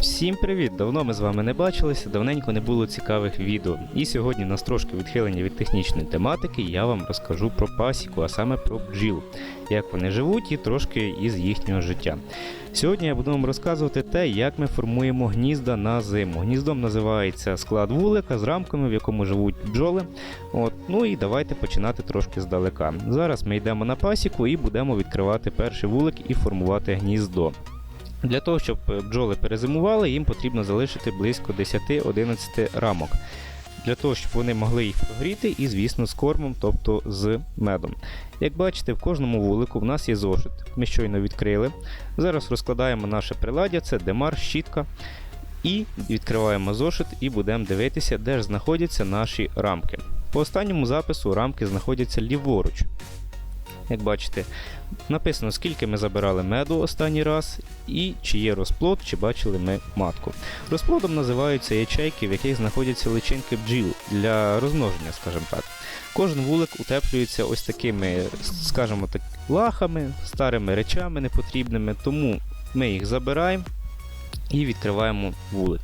Всім привіт! Давно ми з вами не бачилися, давненько не було цікавих відео. І сьогодні нас трошки відхилення від технічної тематики, я вам розкажу про пасіку, а саме про бджіл, як вони живуть і трошки із їхнього життя. Сьогодні я буду вам розказувати те, як ми формуємо гнізда на зиму. Гніздом називається склад вулика з рамками, в якому живуть бджоли. От, ну і давайте починати трошки здалека. Зараз ми йдемо на пасіку і будемо відкривати перший вулик і формувати гніздо. Для того, щоб бджоли перезимували, їм потрібно залишити близько 10-11 рамок. Для того, щоб вони могли їх прогріти і, звісно, з кормом, тобто з медом. Як бачите, в кожному вулику в нас є зошит. Ми щойно відкрили. Зараз розкладаємо наше приладдя, це демар, щітка. І відкриваємо зошит і будемо дивитися, де ж знаходяться наші рамки. По останньому запису рамки знаходяться ліворуч. Як бачите, написано, скільки ми забирали меду останній раз, і чи є розплод, чи бачили ми матку. Розплодом називаються ячейки, в яких знаходяться личинки бджіл для розмноження, скажімо так. Кожен вулик утеплюється ось такими, скажімо так, лахами, старими речами непотрібними, тому ми їх забираємо і відкриваємо вулик.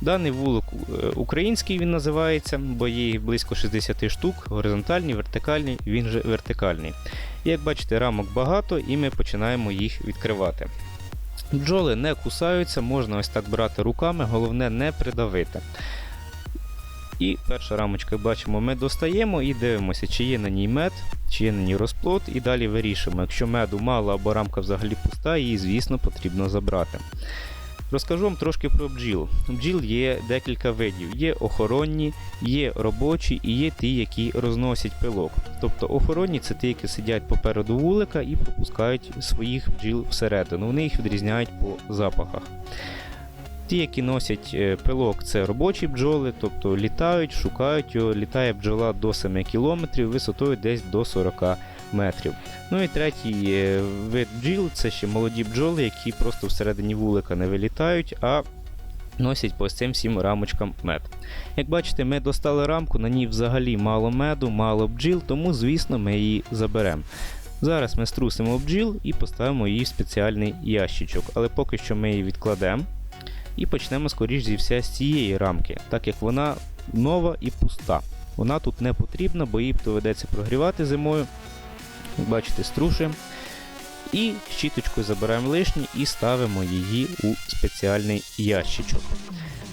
Даний вулик е, український він називається, бо є їх близько 60 штук, горизонтальний, вертикальний, він же вертикальний. Як бачите, рамок багато, і ми починаємо їх відкривати. Бджоли не кусаються, можна ось так брати руками, головне не придавити. І перша рамочка, бачимо, ми достаємо і дивимося, чи є на ній мед, чи є на ній розплод, і далі вирішуємо. Якщо меду мало або рамка взагалі пуста, її, звісно, потрібно забрати. Розкажу вам трошки про бджіл. Бджіл є декілька видів. Є охоронні, є робочі і є ті, які розносять пилок. Тобто охоронні це ті, які сидять попереду вулика і пропускають своїх бджіл всередину. Вони їх відрізняють по запахах. Ті, які носять е, пилок, це робочі бджоли, тобто літають, шукають його, літає бджола до 7 км, висотою десь до 40 метрів. Ну і третій е, вид бджіл це ще молоді бджоли, які просто всередині вулика не вилітають, а носять по цим всім рамочкам мед. Як бачите, ми достали рамку, на ній взагалі мало меду, мало бджіл, тому, звісно, ми її заберемо. Зараз ми струсимо бджіл і поставимо її в спеціальний ящичок, але поки що ми її відкладемо. І почнемо, скоріш зі все, з цієї рамки, так як вона нова і пуста. Вона тут не потрібна, бо її доведеться прогрівати зимою. Як бачите, струшуємо. І щіточкою забираємо лишнє і ставимо її у спеціальний ящичок.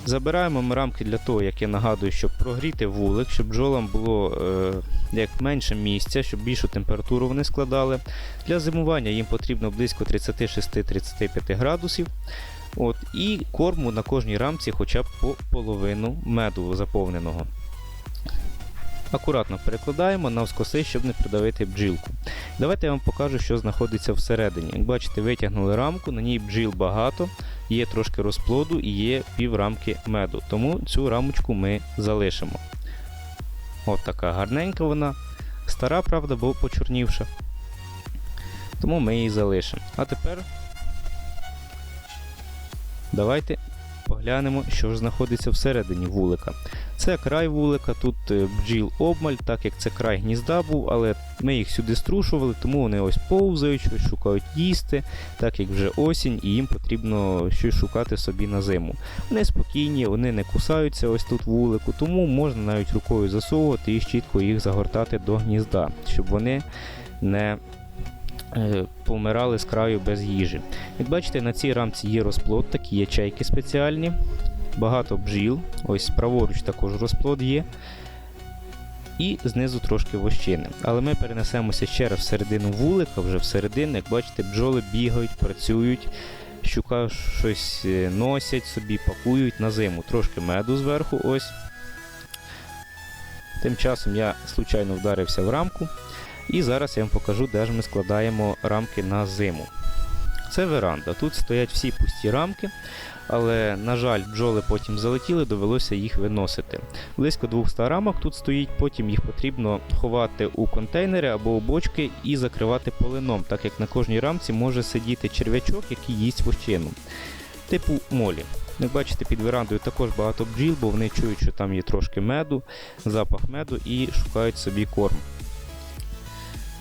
Забираємо ми рамки для того, як я нагадую, щоб прогріти вулик, щоб бджолам було е, як менше місця, щоб більшу температуру вони складали. Для зимування їм потрібно близько 36-35 градусів. От, І корму на кожній рамці хоча б по половину меду заповненого. Акуратно перекладаємо навскоси, щоб не придавити бджілку. Давайте я вам покажу, що знаходиться всередині. Як бачите, витягнули рамку, на ній бджіл багато, є трошки розплоду і є пів рамки меду. Тому цю рамочку ми залишимо. От така гарненька вона. Стара, правда, бо почорнівша. Тому ми її залишимо. А тепер давайте поглянемо, що ж знаходиться всередині вулика. Це край вулика, тут е, бджіл обмаль, так як це край гнізда був, але ми їх сюди струшували, тому вони ось повзають, щось шукають їсти, так як вже осінь, і їм потрібно щось шукати собі на зиму. Вони спокійні, вони не кусаються ось тут вулику, тому можна навіть рукою засовувати і чітко їх загортати до гнізда, щоб вони не е, помирали з краю без їжі. Як бачите, на цій рамці є розплод, такі ячейки спеціальні багато бджіл. Ось праворуч також розплод є. І знизу трошки вощини. Але ми перенесемося ще раз всередину вулика, вже всередину, як бачите, бджоли бігають, працюють, щука щось е, носять собі, пакують на зиму. Трошки меду зверху. ось. Тим часом я случайно вдарився в рамку. І зараз я вам покажу, де ж ми складаємо рамки на зиму. Це веранда. Тут стоять всі пусті рамки, але, на жаль, бджоли потім залетіли, довелося їх виносити. Близько 200 рамок тут стоїть, потім їх потрібно ховати у контейнери або у бочки і закривати полином, так як на кожній рамці може сидіти черв'ячок, який їсть вощину. Типу молі. Як бачите, під верандою також багато бджіл, бо вони чують, що там є трошки меду, запах меду і шукають собі корм.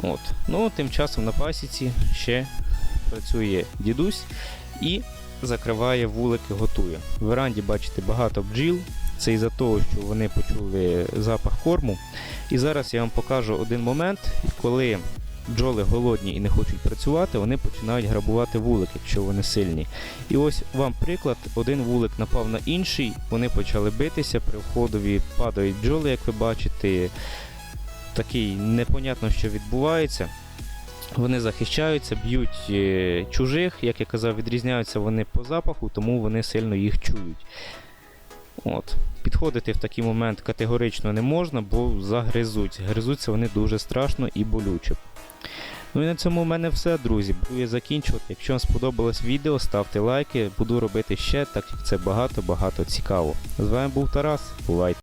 От. Ну, Тим часом на пасіці ще працює дідусь і закриває вулики, готує. В веранді бачите багато бджіл. Це із-за того, що вони почули запах корму. І зараз я вам покажу один момент, коли бджоли голодні і не хочуть працювати, вони починають грабувати вулик, якщо вони сильні. І ось вам приклад: один вулик напав на інший, вони почали битися при входові, падають бджоли, як ви бачите. Такий непонятно, що відбувається. Вони захищаються, б'ють е, чужих, як я казав, відрізняються вони по запаху, тому вони сильно їх чують. От. Підходити в такий момент категорично не можна, бо загризуть. Гризуться вони дуже страшно і болюче. Ну і на цьому в мене все, друзі. Буду я закінчувати. Якщо вам сподобалось відео, ставте лайки, буду робити ще, так як це багато-багато цікаво. З вами був Тарас. Бувайте!